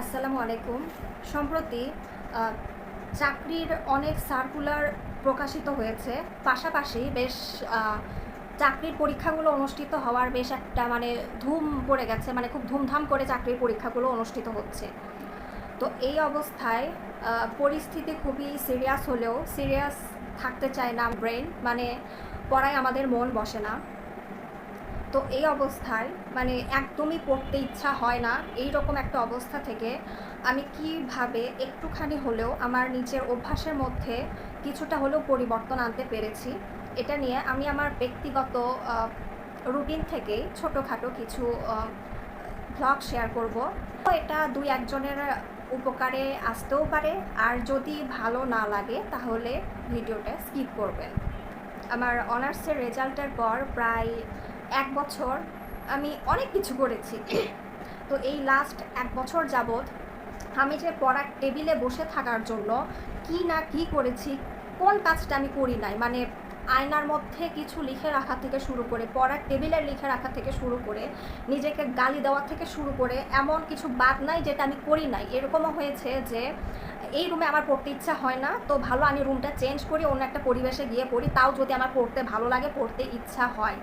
আসসালামু আলাইকুম। সম্প্রতি চাকরির অনেক সার্কুলার প্রকাশিত হয়েছে। পাশাপাশি বেশ চাকরির পরীক্ষাগুলো অনুষ্ঠিত হওয়ার বেশ একটা মানে ধুম পড়ে গেছে মানে খুব ধুমধাম করে চাকরির পরীক্ষাগুলো অনুষ্ঠিত হচ্ছে। তো এই অবস্থায় পরিস্থিতি খুবই সিরিয়াস হলেও সিরিয়াস থাকতে চায় না ব্রেন মানে পড়ায় আমাদের মন বসে না। তো এই অবস্থায় মানে একদমই পড়তে ইচ্ছা হয় না এই রকম একটা অবস্থা থেকে, আমি কীভাবে একটুখানি হলেও আমার নিজের অভ্যাসের মধ্যে কিছুটা হলেও পরিবর্তন আনতে পেরেছি, এটা নিয়ে আমি আমার ব্যক্তিগত রুটিন থেকেই ছোটোখাটো কিছু ব্লগ শেয়ার করব। তো এটা দুই একজনের উপকারে আসতেও পারে, আর যদি ভালো না লাগে তাহলে ভিডিওটা স্কিপ করবেন। আমার অনার্সের রেজাল্টের পর প্রায় এক বছর আমি অনেক কিছু করেছি। তো এই লাস্ট এক বছর যাবৎ আমি যে পড়ার টেবিলে বসে থাকার জন্য কি না কি করেছি, কোন কাজটা আমি করি নাই মানে আয়নার মধ্যে কিছু লিখে রাখা থেকে শুরু করে, পড়ার টেবিলে লিখে রাখা থেকে শুরু করে, নিজেকে গালি দেওয়া থেকে শুরু করে, এমন কিছু বাদ নাই যেটা আমি করি নাই। এরকমও হয়েছে যে এই রুমে আমার পড়তে ইচ্ছা হয় না, তো ভালো আমি রুমটা চেঞ্জ করি, অন্য একটা পরিবেশে গিয়ে পড়ি, তাও যদি আমার পড়তে ভালো লাগে, পড়তে ইচ্ছা হয়।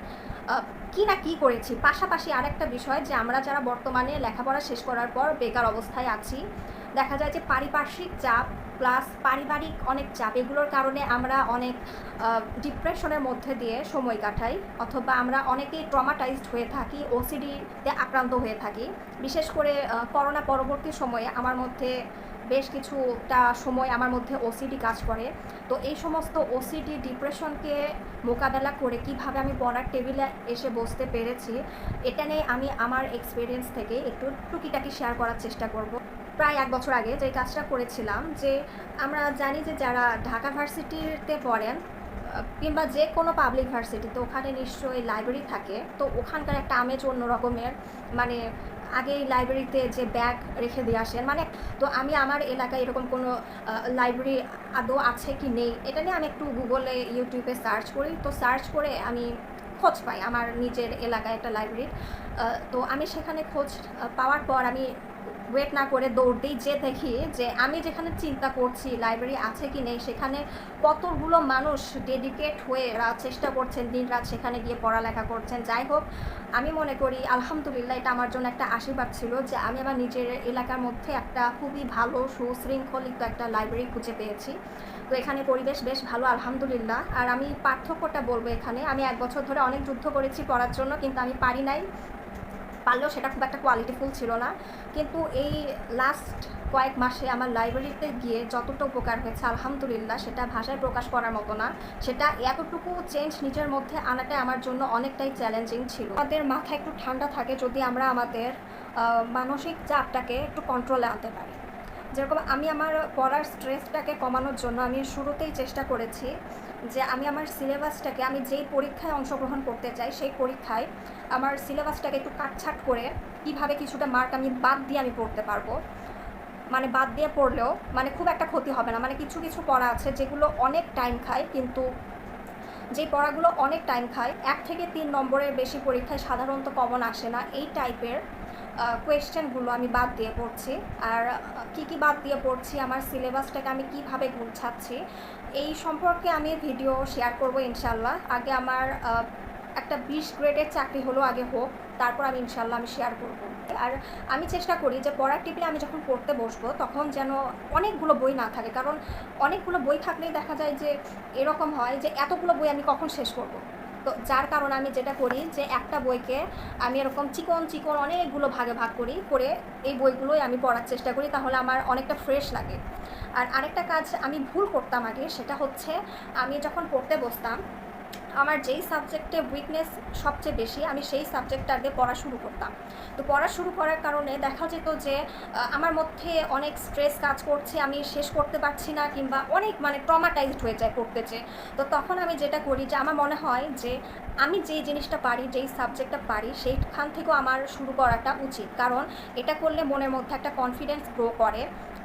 কি না কি করেছি? পাশাপাশি আরেকটা বিষয় যে আমরা যারা বর্তমানে লেখাপড়া শেষ করার পর বেকার অবস্থায় আছি, দেখা যায় যে পারিপার্শ্বিক চাপ প্লাস পারিবারিক অনেক চাপ, এগুলোর কারণে আমরা অনেক ডিপ্রেশনের মধ্যে দিয়ে সময় কাটাই অথবা আমরা অনেকেই ট্রমাটাইজড হয়ে থাকি ওসিডিতে আক্রান্ত হয়ে থাকি। বিশেষ করে করোনা পরবর্তী সময়ে আমার মধ্যে বেশ কিছুটা সময় আমার মধ্যে ওসিডি কাজ করে। তো এই সমস্ত ওসিডি ডিপ্রেশনকে মোকাবেলা করে কীভাবে আমি পড়ার টেবিলে এসে বসতে পেরেছি, এটা নিয়ে আমি আমার এক্সপিরিয়েন্স থেকে একটু টুকিটাকি শেয়ার করার চেষ্টা করব। প্রায় এক বছর আগে যে কাজটা করেছিলাম যে আমরা জানি যে যারা ঢাকা ভার্সিটিতে পড়েন, কিংবা যে কোনো পাবলিক ভার্সিটি তো ওখানে নিশ্চয়ই লাইব্রেরি থাকে। তো ওখানকার একটা আমেজ অন্য রকমের মানে আগে লাইব্রেরিতে যে ব্যাগ রেখে দিয়ে আসেন মানে তো আমি আমার এলাকায় এরকম কোনো লাইব্রেরি আদৌ আছে কি নেই? এটা নিয়ে আমি একটু গুগলে ইউটিউবে সার্চ করি। তো সার্চ করে আমি খোঁজ পাই আমার নিজের এলাকায় একটা লাইব্রেরি তো আমি সেখানে খোঁজ পাওয়ার পর আমি ওয়েট না করে দৌড় দিই যে দেখি যে আমি যেখানে চিন্তা করছি লাইব্রেরি আছে কি নেই, সেখানে কতগুলো মানুষ ডেডিকেট হয়ে এরা চেষ্টা করছেন দিনরাত সেখানে গিয়ে পড়ালেখা করছেন। যাই হোক, আমি মনে করি আলহামদুলিল্লাহ এটা আমার জন্য একটা আশীর্বাদ ছিল যে আমি আমার নিজের এলাকার মধ্যে একটা খুবই ভালো, সুশৃঙ্খলিত একটা লাইব্রেরি খুঁজে পেয়েছি। তো এখানে পরিবেশ বেশ ভালো, আলহামদুলিল্লাহ। আর আমি পার্থক্যটা বলব এখানে, আমি এক বছর ধরে অনেক যুদ্ধ করেছি পড়ার জন্য, কিন্তু আমি পারি নাই। পারলেও সেটা খুব একটা কোয়ালিটিফুল ছিল না। কিন্তু এই লাস্ট কয়েক মাসে আমার লাইব্রেরিতে গিয়ে যতটা উপকার হয়েছে, আলহামদুলিল্লাহ, সেটা ভাষায় প্রকাশ করার মতো না। সেটা এতটুকু চেঞ্জ নিজের মধ্যে আনাটা আমার জন্য অনেকটাই চ্যালেঞ্জিং ছিল। আমাদের মাথা একটু ঠান্ডা থাকে যদি আমরা আমাদের মানসিক চাপটাকে একটু কন্ট্রোলে আনতে পারি। যেরকম আমি আমার পড়ার স্ট্রেসটাকে কমানোর জন্য আমি শুরুতেই চেষ্টা করেছি যে আমি আমার সিলেবাসটাকে, আমি যেই পরীক্ষায় অংশগ্রহণ করতে চাই, সেই পরীক্ষায় আমার সিলেবাসটাকে একটু কাটছাট করে কীভাবে কিছুটা মার্ক আমি বাদ দিয়ে আমি পড়তে পারব। মানে বাদ দিয়ে পড়লেও মানে খুব একটা ক্ষতি হবে না। মানে কিছু কিছু পড়া আছে যেগুলো অনেক টাইম খায়, কিন্তু যে পড়াগুলো অনেক টাইম খায়, এক থেকে তিন নম্বরের বেশি পরীক্ষায় সাধারণত কমন আসে না। এই টাইপের কোয়েশ্চেনগুলো আমি বাদ দিয়ে পড়ছি। আর কি কি বাদ দিয়ে পড়ছি, আমার সিলেবাসটাকে আমি কীভাবে গুছাচ্ছি, এই সম্পর্কে আমি ভিডিও শেয়ার করব ইনশাল্লাহ। আগে আমার একটা বিশ গ্রেডের চাকরি হলো আগে হোক, তারপর আমি ইনশাল্লাহ আমি শেয়ার করব। আর আমি চেষ্টা করি যে পড়ার টেবিলে আমি যখন পড়তে বসবো, তখন যেন অনেকগুলো বই না থাকে। কারণ অনেকগুলো বই থাকলেই দেখা যায় যে এরকম হয় যে এতগুলো বই আমি কখন শেষ করব? তো যার কারণে আমি যেটা করি যে একটা বইকে আমি এরকম চিকন চিকন অনেকগুলো ভাগে ভাগ করি, করে এই বইগুলোই আমি পড়ার চেষ্টা করি, তাহলে আমার অনেকটা ফ্রেশ লাগে। আর আরেকটা কাজ আমি ভুল করতাম আগে, সেটা হচ্ছে আমি যখন পড়তে বসতাম আমার যেই সাবজেক্টে উইকনেস সবচেয়ে বেশি, আমি সেই সাবজেক্টটা আগে পড়া শুরু করতাম। তো পড়া শুরু করার কারণে দেখা যেত যে আমার মধ্যে অনেক স্ট্রেস কাজ করছে, আমি শেষ করতে পারছি না কিংবা অনেক মানে ট্রমাটাইজড হয়ে যায় পড়তে চেয়ে তো তখন আমি যেটা করি যে, আমার মনে হয় যে, আমি যেই জিনিসটা পারি, যেই সাবজেক্টটা পারি, সেইখান থেকেও আমার শুরু করাটা উচিত। কারণ এটা করলে মনের মধ্যে একটা কনফিডেন্স গ্রো করে।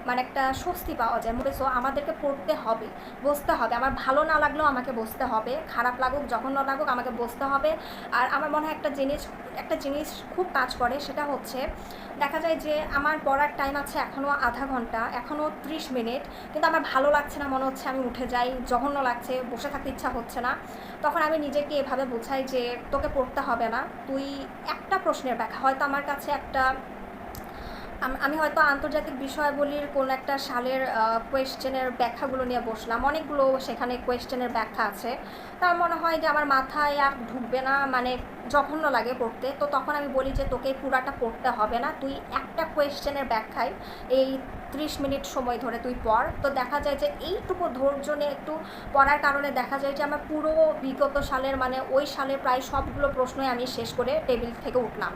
মানে একটা স্বস্তি পাওয়া যায়। মনে সো আমাদেরকে পড়তে হবে, বসতে হবে। আমার ভালো না লাগলেও আমাকে বসতে হবে, খারাপ লাগুক, জঘন্য লাগুক, আমাকে বসতে হবে। আর আমার মনে হয় একটা জিনিস একটা জিনিস খুব কাজ করে সেটা হচ্ছে, দেখা যায় যে আমার পড়ার টাইম আছে এখনও আধা ঘণ্টা এখনও ত্রিশ মিনিট, কিন্তু আমার ভালো লাগছে না, মনে হচ্ছে আমি উঠে যাই, জঘন্য লাগছে, বসে থাকতে ইচ্ছা হচ্ছে না। তখন আমি নিজেকে এভাবে বোঝাই যে তোকে পড়তে হবে না, তুই একটা প্রশ্নের ব্যাখ্যা, হয়তো আমার কাছে একটা আম- হয়তো আন্তর্জাতিক বিষয়াবলীর কোন একটা সালের কোয়েশ্চেনের ব্যাখ্যাগুলো নিয়ে বসলাম। অনেকগুলো সেখানে কোয়েশ্চেনের ব্যাখ্যা আছে। তার মনে হয় যে আমার মাথায় আর ঢুকবে না। মানে জঘন্য লাগে পড়তে। তো তখন আমি বলি যে, তোকে পুরাটা পড়তে হবে না। তুই একটা কোয়েশ্চেনের ব্যাখ্যায় এই ত্রিশ মিনিট সময় ধরে তুই পড়। তো দেখা যায় যে, এইটুকু ধৈর্য নিয়ে একটু পড়ার কারণে দেখা যায় যে, আমার পুরো বিগত সালের মানে ওই সালের প্রায় সবগুলো প্রশ্নই আমি শেষ করে টেবিল থেকে উঠলাম।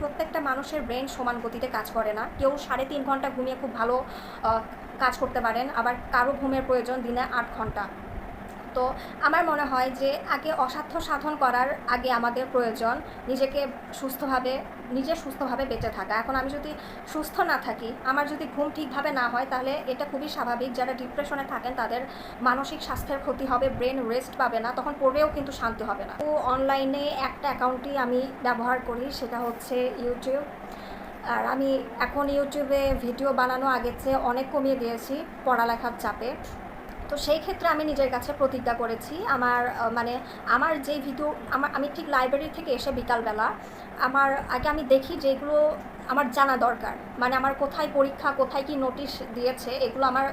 প্রত্যেকটা মানুষের ব্রেন সমান গতিতে কাজ করে না। কেউ সাড়ে তিন ঘণ্টা ঘুমিয়ে খুব ভালো কাজ করতে পারেন। আবার কারও ঘুমের প্রয়োজন দিনে আট ঘণ্টা। তো আমার মনে হয় যে আগে অসাধ্য সাধন করার আগে আমাদের প্রয়োজন নিজেকে সুস্থভাবে, নিজে সুস্থভাবে বেঁচে থাকা। এখন আমি যদি সুস্থ না থাকি, আমার যদি ঘুম ঠিকভাবে না হয়, তাহলে এটা খুবই স্বাভাবিক। যারা ডিপ্রেশনে থাকেন, তাদের মানসিক স্বাস্থ্যের ক্ষতি হবে ব্রেন রেস্ট পাবে না, তখন পড়েও কিন্তু শান্তি হবে না। তো অনলাইনে একটা অ্যাকাউন্টই আমি ব্যবহার করি, সেটা হচ্ছে ইউটিউব আর আমি এখন ইউটিউবে ভিডিও বানানো আগের চেয়ে অনেক কমিয়ে দিয়েছি, পড়ালেখার চাপে। তো সেই ক্ষেত্রে আমি নিজের কাছে প্রতিজ্ঞা করেছি। আমার মানে আমার যে ভিডিও, আমার, আমি ঠিক লাইব্রেরি থেকে এসে বিকালবেলা, আমার আগে আমি দেখি যেগুলো আমার জানা দরকার। মানে আমার কোথায় পরীক্ষা, কোথায় কি নোটিশ দিয়েছে, এগুলো আমার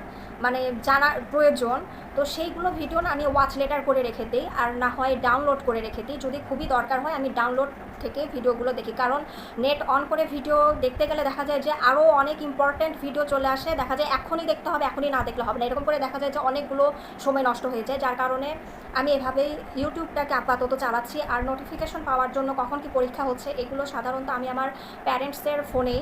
মানে জানার প্রয়োজন। তো সেইগুলো ভিডিও না আমি ওয়াচ লেটার করে রেখে দিই। আর না হয় ডাউনলোড করে রেখে দিই। যদি খুবই দরকার হয় আমি ডাউনলোড থেকে ভিডিওগুলো দেখি। কারণ নেট অন করে ভিডিও দেখতে গেলে দেখা যায় যে আরও অনেক ইম্পর্ট্যান্ট ভিডিও চলে আসে। দেখা যায় এখনই দেখতে হবে, এখনই না দেখলে হবে না। এরকম করে দেখা যায় যে অনেকগুলো সময় নষ্ট হয়ে যায়। যার কারণে আমি এভাবেই ইউটিউবটাকে আপাতত চালাচ্ছি। আর নোটিফিকেশন পাওয়ার জন্য কখন কি পরীক্ষা হচ্ছে, এগুলো সাধারণত আমি আমার প্যারেন্টসের ফোনেই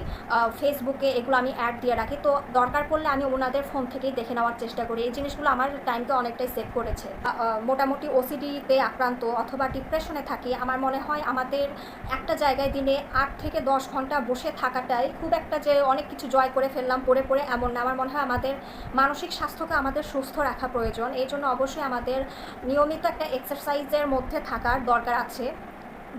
ফেসবুকে এগুলো আমি অ্যাড দিয়ে রাখি। তো দরকার পড়লে আমি ওনাদের ফোন থেকেই দেখে নেওয়ার চেষ্টা করি। এই জিনিসগুলো আমার টাইমকে অনেকটাই সেভ করেছে। মোটামুটি ওসিডিতে আক্রান্ত অথবা ডিপ্রেশনে থাকি, আমার মনে হয় আমাদের একটা জায়গায় দিনে আট থেকে দশ ঘণ্টা বসে থাকাটাই খুব একটা যে অনেক কিছু জয় করে ফেললাম, পড়ে পড়ে এমন না। আমার মনে হয় আমাদের মানসিক স্বাস্থ্যকে আমাদের সুস্থ রাখা প্রয়োজন। এই জন্য অবশ্যই আমাদের নিয়মিত একটা এক্সারসাইজের মধ্যে থাকার দরকার আছে।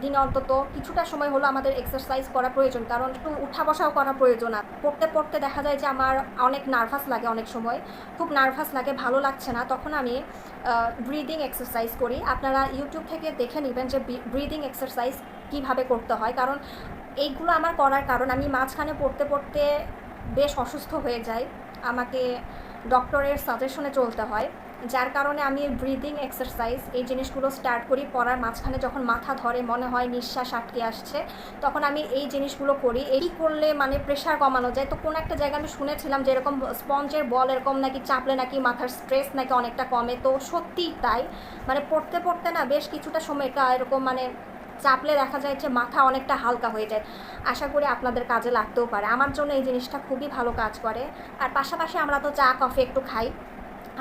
দিনে অন্তত কিছুটা সময় হলো আমাদের এক্সারসাইজ করা প্রয়োজন। কারণ একটু উঠা বসাও করা প্রয়োজন আর পড়তে পড়তে দেখা যায় যে আমার অনেক নার্ভাস লাগে অনেক সময়। খুব নার্ভাস লাগে, ভালো লাগছে না। তখন আমি ব্রিদিং এক্সারসাইজ করি। আপনারা ইউটিউব থেকে দেখে নেবেন যে ব্রিদিং এক্সারসাইজ কীভাবে করতে হয়। কারণ এইগুলো আমার করার কারণ, আমি মাঝখানে পড়তে পড়তে বেশ অসুস্থ হয়ে যাই। আমাকে ডক্টরের সাজেশনে চলতে হয়, যার কারণে আমি ব্রিদিং এক্সারসাইজ এই জিনিসগুলো স্টার্ট করি, পড়ার মাঝখানে যখন মাথা ধরে, মনে হয় নিঃশ্বাস আটকে আসছে, তখন আমি এই জিনিসগুলো করি। এই করলে মানে প্রেশার কমানো যায়? তো কোনো একটা জায়গায় আমি শুনেছিলাম যে এরকম স্পঞ্জের বল এরকম নাকি চাপলে নাকি মাথার স্ট্রেস নাকি অনেকটা কমে, তো সত্যিই তাই। মানে পড়তে পড়তে না বেশ কিছুটা সময়টা এরকম মানে চাপলে দেখা যায় যে মাথা অনেকটা হালকা হয়ে যায়। আশা করি আপনাদের কাজে লাগতেও পারে। আমার জন্য এই জিনিসটা খুবই ভালো কাজ করে। আর পাশাপাশি আমরা তো চা, কফি একটু খাই।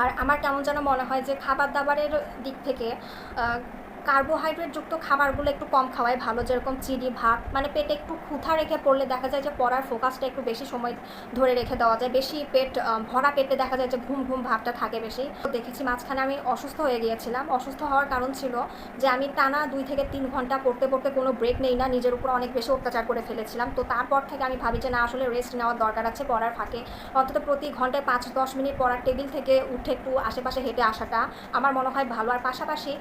আর আমার কেমন যেন মনে হয় যে খাবার দাবারের দিক থেকে কার্বোহাইড্রেট যুক্ত খাবারগুলো একটু কম খাওয়াই ভালো, যেরকম চিনি, ভাত মানে পেটে একটু ক্ষুধা রেখে পড়লে দেখা যায় যে পড়ার ফোকাসটা একটু বেশি সময় ধরে রেখে দেওয়া যায়। বেশি পেট ভরা পেটে দেখা যায় যে ঘুম ঘুম ভাবটা থাকে বেশি। তো দেখেছি মাঝখানে আমি অসুস্থ হয়ে গিয়েছিলাম। অসুস্থ হওয়ার কারণ ছিল যে আমি টানা দুই থেকে তিন ঘণ্টা পড়তে পড়তে কোনো ব্রেক নেই না, নিজের উপর অনেক বেশি অত্যাচার করে ফেলেছিলাম। তো তারপর থেকে আমি ভাবি যে না, আসলে রেস্ট নেওয়ার দরকার আছে পড়ার ফাঁকে। অন্তত প্রতি ঘন্টায় পাঁচ দশ মিনিট পড়ার টেবিল থেকে উঠে একটু আশেপাশে হেঁটে আসাটা আমার মনে হয় ভালো। আর পাশাপাশি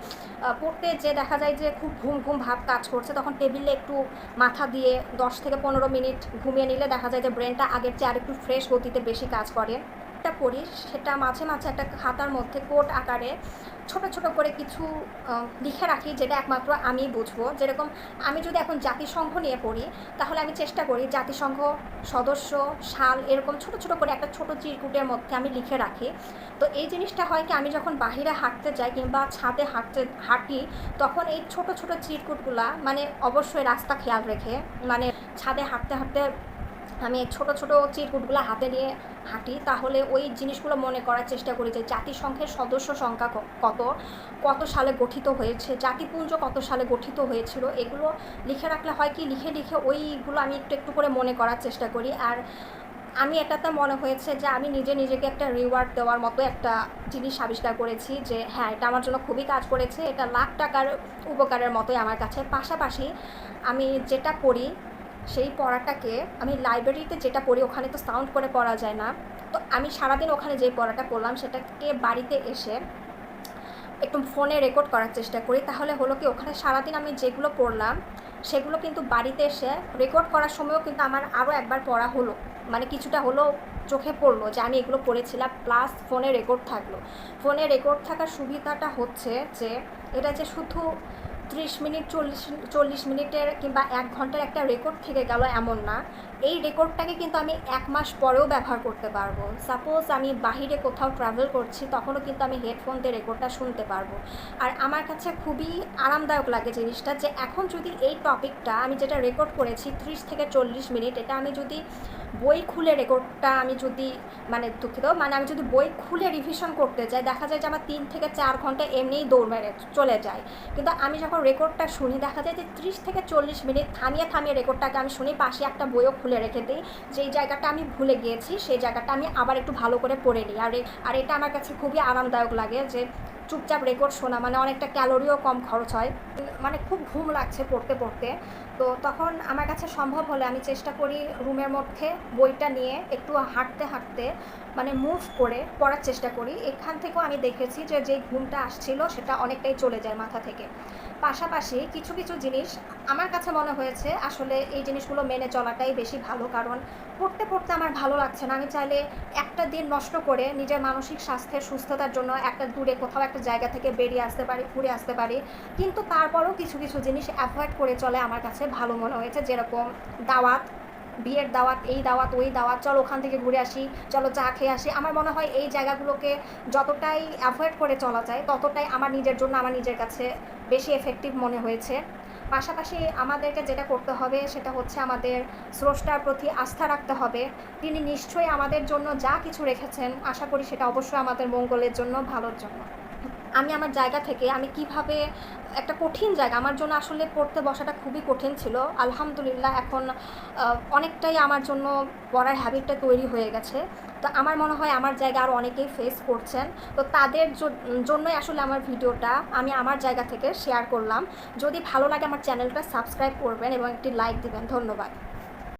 পড়তে যে দেখা যায় যে খুব ঘুম ঘুম ভাব কাজ করছে, তখন টেবিলে একটু মাথা দিয়ে দশ থেকে পনেরো মিনিট ঘুমিয়ে নিলে দেখা যায় যে ব্রেনটা আগের চেয়ে আর একটু ফ্রেশ গতিতে বেশি কাজ করে। করি সেটা মাঝে মাঝে একটা খাতার মধ্যে কোট আকারে ছোট ছোট করে কিছু লিখে রাখি যেটা একমাত্র আমি বুঝব। যেরকম আমি যদি এখন জাতিসংঘ নিয়ে পড়ি, তাহলে আমি চেষ্টা করি জাতিসংঘ, সদস্য, সাল এরকম ছোট ছোট করে একটা ছোট চিরকুটের মধ্যে আমি লিখে রাখি। তো এই জিনিসটা হয় কি, আমি যখন বাহিরে হাঁটতে যাই কিংবা ছাদে হাঁটতে, হাঁটি, তখন এই ছোট ছোট চিরকুটগুলা মানে অবশ্যই রাস্তা খেয়াল রেখে মানে ছাদে হাঁটতে হাঁটতে আমি ছোট ছোট চিরকুটগুলো হাতে নিয়ে হাঁটি, তাহলে ওই জিনিসগুলো মনে করার চেষ্টা করি যে জাতিসংঘের সদস্য সংখ্যা কত কত সালে গঠিত হয়েছে, জাতিপুঞ্জ কত সালে গঠিত হয়েছিল, এগুলো লিখে রাখলে হয় কি, লিখে লিখে ওইগুলো আমি একটু একটু করে মনে করার চেষ্টা করি। আর আমি এটাতে মনে হয়েছে যে আমি নিজে, নিজেকে একটা রিওয়ার্ড দেওয়ার মতো একটা জিনিস আবিষ্কার করেছি যে হ্যাঁ এটা আমার জন্য খুবই কাজ করেছে, এটা লাখ টাকার উপকারের মতোই আমার কাছে। পাশাপাশি আমি যেটা পড়ি সেই পড়াটাকে আমি লাইব্রেরিতে যেটা পড়ি, ওখানে তো সাউন্ড করে পড়া যায় না। তো আমি সারাদিন ওখানে যেই পড়াটা পড়লাম, সেটাকে বাড়িতে এসে একটু ফোনে রেকর্ড করার চেষ্টা করি। তাহলে হলো কি, ওখানে সারাদিন আমি যেগুলো পড়লাম, সেগুলো কিন্তু বাড়িতে এসে রেকর্ড করার সময়ও কিন্তু আমার আরও একবার পড়া হলো। মানে কিছুটা হলো চোখে পড়ল যে আমি এগুলো পড়েছিলাম প্লাস ফোনে রেকর্ড থাকল। ফোনে রেকর্ড থাকার সুবিধাটা হচ্ছে যে, এটা যে শুধু ত্রিশ মিনিট চল্লিশ চল্লিশ মিনিটের কিংবা এক ঘণ্টার একটা রেকর্ড থেকে গেল এমন না। এই রেকর্ডটাকে কিন্তু আমি এক মাস পরেও ব্যবহার করতে পারব। সাপোজ আমি বাহিরে কোথাও ট্রাভেল করছি, তখনও কিন্তু আমি হেডফোন দিয়ে রেকর্ডটা শুনতে পারব। আর আমার কাছে খুবই আরামদায়ক লাগে জিনিসটা যে, এখন যদি এই টপিকটা আমি যেটা রেকর্ড করেছি ত্রিশ থেকে চল্লিশ মিনিট, এটা আমি যদি বই খুলে রেকর্ডটা আমি যদি মানে দুঃখিত মানে আমি যদি বই খুলে রিভিশন করতে যাই, দেখা যায় যে আমার তিন থেকে চার ঘণ্টা এমনিই দৌড় মেরে চলে যায়। কিন্তু আমি যখন রেকর্ডটা শুনি, দেখা যায় যে ত্রিশ থেকে চল্লিশ মিনিট থামিয়ে থামিয়ে রেকর্ডটাকে আমি শুনি, পাশে একটা বইও খুলে রেখে দিই। যেই জায়গাটা আমি ভুলে গিয়েছি, সেই জায়গাটা আমি আবার একটু ভালো করে পড়ে নিই। আর আর এটা আমার কাছে খুবই আরামদায়ক লাগে যে চুপচাপ রেকর্ড শোনা মানে অনেকটা ক্যালোরিও কম খরচ হয়। মানে খুব ঘুম লাগছে পড়তে পড়তে। তো তখন আমার কাছে সম্ভব হলে আমি চেষ্টা করি রুমের মধ্যে বইটা নিয়ে একটু হাঁটতে হাঁটতে মানে মুভ করে পড়ার চেষ্টা করি। এখান থেকেও আমি দেখেছি যে যে ঘুমটা আসছিল সেটা অনেকটাই চলে যায় মাথা থেকে। পাশাপাশি কিছু কিছু জিনিস আমার কাছে মনে হয়েছে আসলে এই জিনিসগুলো মেনে চলাটাই বেশি ভালো। কারণ পড়তে পড়তে আমার ভালো লাগছে না। আমি চাইলে একটা দিন নষ্ট করে নিজের মানসিক স্বাস্থ্যের সুস্থতার জন্য একটা দূরে কোথাও একটা জায়গা থেকে বেরিয়ে আসতে পারি, ঘুরে আসতে পারি। কিন্তু তারপরেও কিছু কিছু জিনিস অ্যাভয়েড করে চলে আমার কাছে ভালো মনে হয়েছে। যেরকম দাওয়াত, বিয়ের দাওয়াত, এই দাওয়াত, ওই দাওয়াত, চলো ওখান থেকে ঘুরে আসি, চলো চা খেয়ে আসি। আমার মনে হয় এই জায়গাগুলোকে যতটাই অ্যাভয়েড করে চলা যায়, ততটাই আমার নিজের জন্য, আমার নিজের কাছে বেশি এফেক্টিভ মনে হয়েছে। পাশাপাশি আমাদেরকে যেটা করতে হবে, সেটা হচ্ছে আমাদের স্রষ্টার প্রতি আস্থা রাখতে হবে। তিনি নিশ্চয়ই আমাদের জন্য যা কিছু রেখেছেন, আশা করি সেটা অবশ্যই আমাদের মঙ্গলের জন্য, ভালোর জন্য। আমি আমার জায়গা থেকে, আমি কীভাবে একটা কঠিন জায়গা, আমার জন্য আসলে পড়তে বসাটা খুবই কঠিন ছিল। আলহামদুলিল্লাহ এখন অনেকটাই আমার জন্য পড়ার হ্যাবিটটা তৈরি হয়ে গেছে। তো আমার মনে হয় আমার জায়গা আরও অনেকেই ফেস করছেন। তো তাদের জন্যই আসলে আমার ভিডিওটা আমি আমার জায়গা থেকে শেয়ার করলাম। যদি ভালো লাগে আমার চ্যানেলটা সাবস্ক্রাইব করবেন এবং একটি লাইক দিবেন। ধন্যবাদ।